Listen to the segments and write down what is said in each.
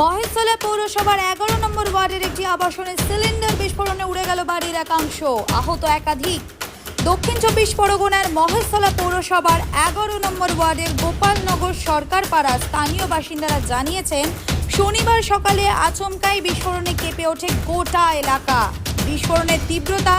মহেশতলা পৌরসভার এগারো নম্বর ওয়ার্ডের একটি আবাসনের সিলিন্ডার বিস্ফোরণে উড়ে গেল বাড়ির একাংশ। আহত একাধিক। দক্ষিণ চব্বিশ পরগনার মহেশতলা পৌরসভার এগারো নম্বর ওয়ার্ডের গোপালনগর সরকার পাড়া স্থানীয় বাসিন্দারা জানিয়েছেন, শনিবার সকালে আচমকাই বিস্ফোরণে কেঁপে ওঠে গোটা এলাকা। বিস্ফোরণের তীব্রতা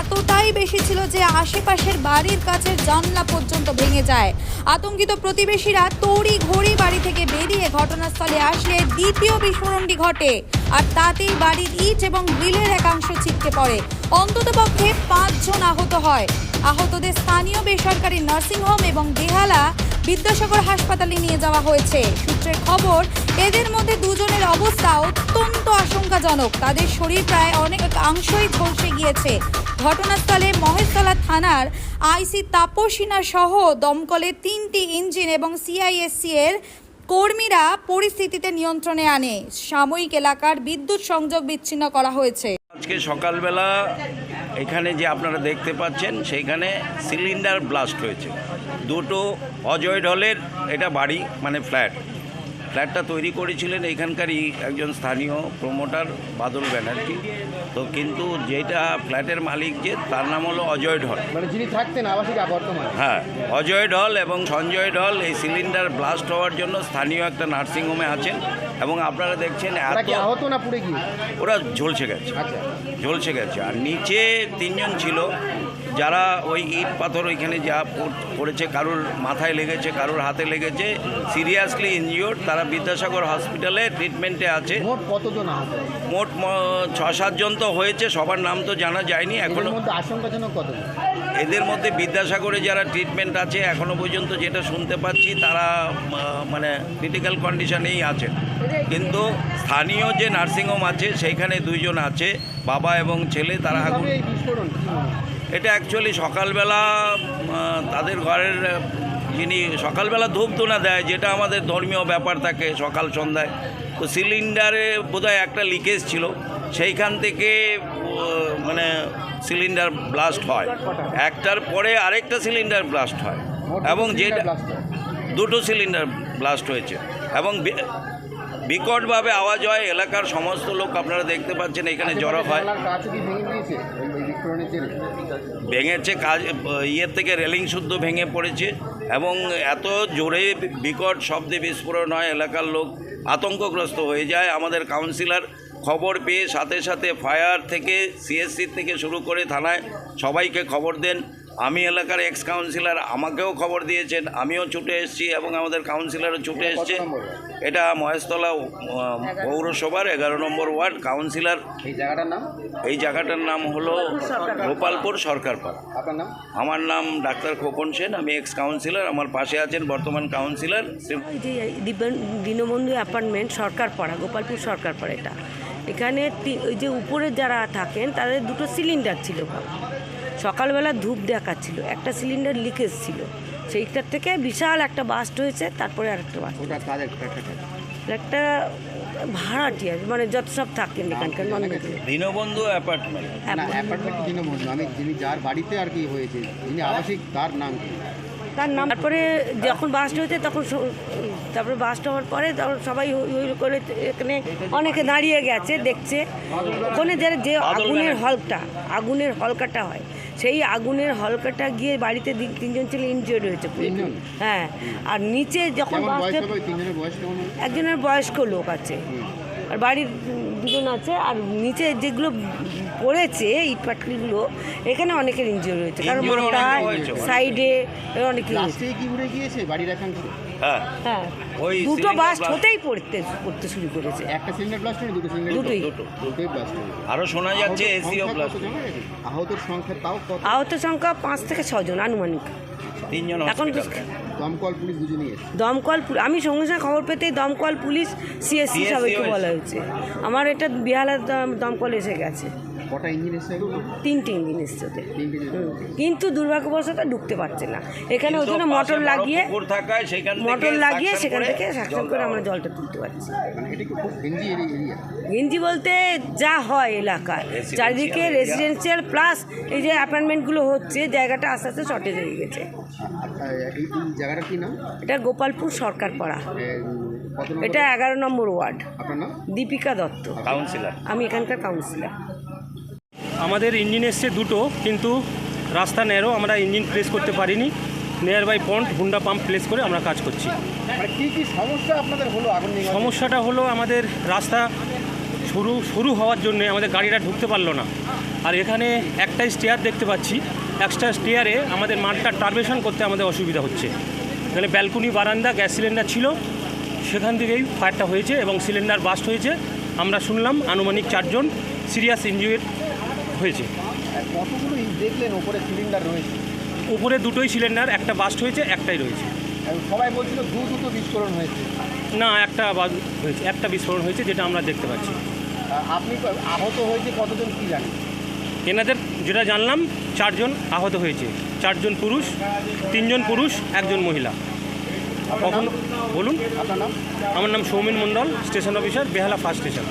এতটাই বেশি ছিল যে আশেপাশের বাড়ির কাছের জানলা পর্যন্ত ভেঙে যায়। আতঙ্কিত প্রতিবেশীরা তড়ি ঘড়ি বাড়ি থেকে বেরিয়ে ঘটনাস্থলে আসলে দ্বিতীয় বিস্ফোরণটি ঘটে আর তাতেই বাড়ির ইট এবং গ্রিলের একাংশ ছিটকে পড়ে। অন্ততপক্ষে পাঁচজন আহত হয়। আহতদের স্থানীয় বেসরকারি নার্সিংহোম এবং বেহালা বিদ্যাসাগর হাসপাতালে নিয়ে যাওয়া হয়েছে। সূত্রের খবর, এদের মধ্যে দুজনের অবস্থা অত্যন্ত আশঙ্কাজনক। তাদের শরীর প্রায় অনেক অংশই ঝলসে গিয়েছে। ঘটনাস্থলে মহেশতলা থানার আইসি তাপসিনা সহ দমকলের তিনটি ইঞ্জিন এবং সিআইএসসি এর কর্মীরা পরিস্থিতিতে নিয়ন্ত্রণে আনে। সাময়িক এলাকার বিদ্যুৎ সংযোগ বিচ্ছিন্ন করা হয়েছে। আজকে সকালবেলা এখানে যে আপনারা দেখতে পাচ্ছেন, সেইখানে সিলিন্ডার ব্লাস্ট হয়েছে। দুটো অজয় ঢলের এটা বাড়ি মানে ফ্ল্যাট। ফ্ল্যাটটা তৈরি করেছিলেন এখানকারই একজন স্থানীয় প্রমোটার বাদল ব্যানার্জি। তো কিন্তু যেটা ফ্ল্যাটের মালিক যে তার নাম হলো অজয় ঢল। মানে যিনি থাকতেন আবাসিক বর্তমানে। হ্যাঁ অজয় ঢল এবং সঞ্জয় ঢল এই সিলিন্ডার ব্লাস্ট হওয়ার জন্য স্থানীয় একটা নার্সিংহোমে আছেন এবং আপনারা দেখছেন আহত না পুড়ে গিয়ে? ওরা ঝলসে গেছে। আচ্ছা। ঝলসে গেছে। আর নিচে তিনজন ছিল। যারা ওই ইট পাথর ওইখানে যা পড়- পড়েছে কারুর মাথায় লেগেছে কারুর হাতে লেগেছে সিরিয়াসলি ইনজিওর্ড তারা বিদ্যাসাগর হসপিটালে ট্রিটমেন্টে আছে। মোট কতজন মোট ছ সাতজন তো হয়েছে সবার নাম তো জানা যায়নি এখনও আশঙ্কাজনক কতজন? এদের মধ্যে বিদ্যাসাগরে যারা ট্রিটমেন্ট আছে এখনও পর্যন্ত যেটা শুনতে পাচ্ছি তারা মানে ক্রিটিক্যাল কন্ডিশনেই আছেন কিন্তু স্থানীয় যে নার্সিংহোম আছে সেইখানে দুইজন আছে বাবা এবং ছেলে তারা আগুন এটা অ্যাকচুয়ালি সকালবেলা তাদের ঘরের যিনি সকালবেলা ধূপ ধুনা দেয় যেটা আমাদের ধর্মীয় ব্যাপার থাকে সকাল সন্ধ্যায় তো সিলিন্ডারে বোধহয় একটা লিকেজ ছিল। সেইখান থেকে মানে সিলিন্ডার ব্লাস্ট হয়। একটার পরে আরেকটা সিলিন্ডার ব্লাস্ট হয়। এবং যেটা। দুটো সিলিন্ডার ব্লাস্ট হয়েছে। এবং বিকটভাবে আওয়াজ হয় এলাকার সমস্ত লোক আপনারা দেখতে পাচ্ছেন এখানে জড়ো হয়। ভেঙেছে কাজ ইয়ের থেকে রেলিং শুদ্ধ ভেঙে পড়েছে এবং এত জোরে বিকট শব্দে বিস্ফোরণ হয় এলাকার লোক আতঙ্কগ্রস্ত হয়ে যায়। আমাদের কাউন্সিলর খবর পেয়ে সাথে সাথে ফায়ার থেকে সিএসসি থেকে শুরু করে থানায় সবাইকে খবর দেন। আমি এলাকার এক্স কাউন্সিলর আমাকেও খবর দিয়েছেন। আমিও ছুটে এসেছি এবং আমাদের কাউন্সিলরও ছুটে এসছে? এটা মহেশতলা পৌরসভার এগারো নম্বর ওয়ার্ড কাউন্সিলর। এই জায়গাটার নাম? এই জায়গাটার নাম হলো গোপালপুর সরকারপাড়া আপনার নাম? আমার নাম ডাক্তার খোকন সেন আমি এক্স কাউন্সিলর আমার পাশে আছেন বর্তমান কাউন্সিলর যে দীনবন্ধু অ্যাপার্টমেন্ট সরকার পাড়া গোপালপুর সরকার পাড়া এটা। এখানে ওই যে উপরে যারা থাকেন তাদের দুটো সিলিন্ডার ছিল সকালবেলা ধূপ দেখাচ্ছিল একটা সিলিন্ডার লিকেজ ছিল। সেইটার থেকে বিশাল একটা বাস্ট হয়েছে তারপরে আরেকটা বাস্ট একটা একটা ভাড়াটিয়া মানে যত সব থাকেন এখানকার নন দীনবন্ধু অ্যাপার্টমেন্ট। না অ্যাপার্টমেন্ট যিনি আমি যিনি যার বাড়িতে আর কি হয়েছে যিনি আবাসিক তার নাম তার নাম তারপরে যখন বাস্ট হয়েছে তখন তারপরে বাস্ট হওয়ার পরে তখন সবাই হই হই করে এখানে অনেকে দাঁড়িয়ে গেছে দেখছে। ওখানে যে যে আগুনের হলকা আগুনের হলকাটা হয় সেই আগুনের হলকাটা গিয়ে বাড়িতে তিনজন ছেলে ইনজিওর্ড হয়েছে হ্যাঁ আর নিচে যখন? একজনের বয়স্ক লোক আছে। আর বাড়ির দুজন আছে আর নিচে যেগুলো পড়েছে ইট পাটলিগুলো এখানে অনেকের ইনজিওর হয়েছে। কারণ। সাইডে অনেক গিয়েছে বাড়ির একাংশ হ্যাঁ। হ্যাঁ। ওই দুটো বাস্ট হতেই পড়তে পড়তে শুরু করেছে। একটা সিলিন্ডার ব্লাস্ট হয়নি দুটো সিলিন্ডার দুটোই। দুটোই ব্লাস্ট হয়েছে আরও শোনা যাচ্ছে এসিও? আহতের সংখ্যা তাও কত? আহত সংখ্যা পাঁচ থেকে ছজন আনুমানিক। তিনজন এখন দমকল পুলিশ দুজনই দমকল আমি সঙ্গে সঙ্গে খবর পেতেই দমকল পুলিশ সিএসসি সবাইকে বলা হয়েছে। আমার এটা বিহালের দম- দমকল এসে গেছে। কটা ইঞ্জিন এসে এগুলো? তিনটে ইঞ্জিন এসছে ওদের। কিন্তু দুর্ভাগ্যবশত ঢুকতে পারছে না। এখানে ওই জন্য মোটর লাগিয়ে মোটর লাগিয়ে সেখান থেকে সাকশন করে আমরা জলটা তুলতে পারছি। মানে এটা কি খুব ঘেঞ্জি এরিয়া? গেঞ্জি বলতে যা হয় এলাকায়। চারিদিকে রেসিডেন্সিয়াল প্লাস এই যে অ্যাপার্টমেন্টগুলো হচ্ছে জায়গাটা আস্তে আস্তে শর্টেজ হয়ে গেছে। এই এই কি নাম? এটা গোপালপুর সরকার পাড়া এটা এগারো number ward. Dipika Dutta. Councillor আমি এখানকার কাউন্সিলর আমাদের ইঞ্জিন এসছে দুটো কিন্তু রাস্তা ন্যারো আমরা ইঞ্জিন প্লেস করতে পারিনি। Nearby Pant Honda pump place করে আমরা কাজ করছি। মানে কি কি সমস্যা আপনাদের হলো আগুন সমস্যাটা হলো আমাদের রাস্তা শুরু শুরু হওয়ার জন্য আমাদের গাড়িটা ঢুকতে পারল না। আর এখানে একটাই স্টেয়ার দেখতে পাচ্ছি। একটা স্টেয়ারে আমাদের মাঠটা টারবেশন করতে আমাদের অসুবিধা হচ্ছে। এখানে ব্যালকনি বারান্দা গ্যাস সিলিন্ডার ছিল। সেখান থেকেই ফায়ারটা হয়েছে এবং সিলিন্ডার বাস্ট হয়েছে। আমরা শুনলাম আনুমানিক চারজন সিরিয়াস ইঞ্জুরি হয়েছে। কতগুলো দেখলেন ওপরে সিলিন্ডার রয়েছে? উপরে দুটোই সিলিন্ডার একটা বাস্ট হয়েছে একটাই রয়েছে। সবাই বলছিল দু দুটো বিস্ফোরণ হয়েছে। না একটা হয়েছে একটা বিস্ফোরণ হয়েছে যেটা আমরা দেখতে পাচ্ছি। আপনি আহত হয়েছে কতজন কি জানেন? এনাদের যেটা জানলাম চারজন আহত হয়েছে। চারজন পুরুষ তিনজন পুরুষ একজন মহিলা। কখন বলুন। আমার নাম Soumin Mondal station officer Behala first station.